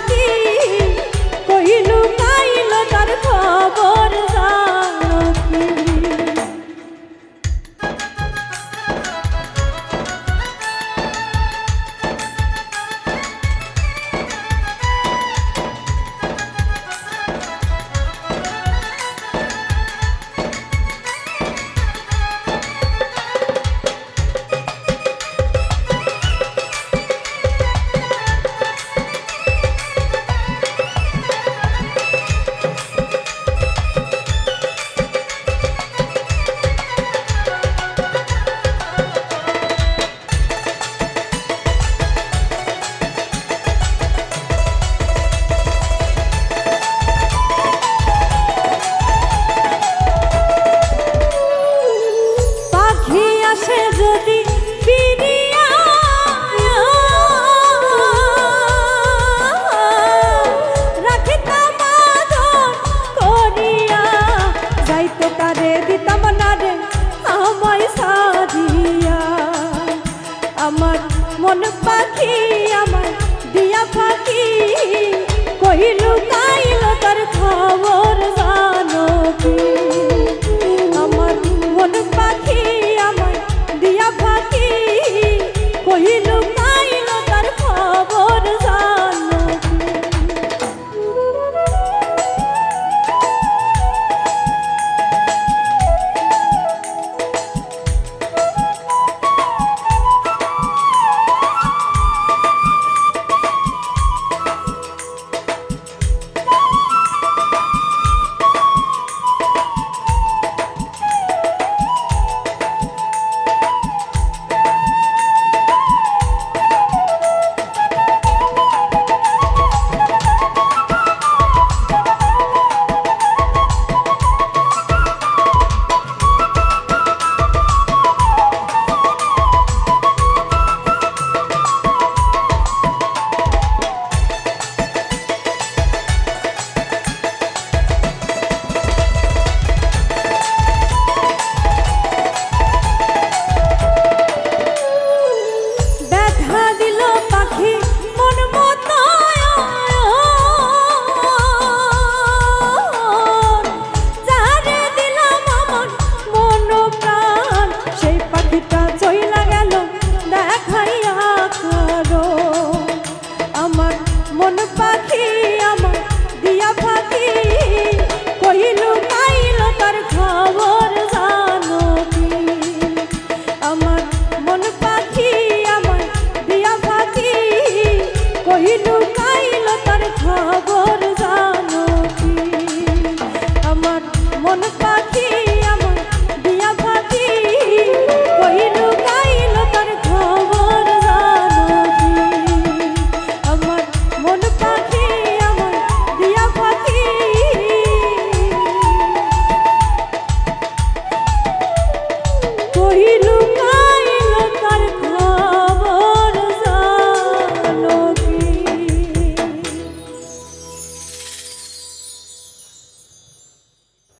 সাথী কহিলু কাইল তার খবর যা। মন পাখি আমার দিয়া পাখি। কহিলু কাইল তার খবর লুকাইল তার খবর জানো কি? আমার মন পাখি, আমার দিয়া পাখি কই লুকাইল তার খবর জানো কি? আমার মন পাখি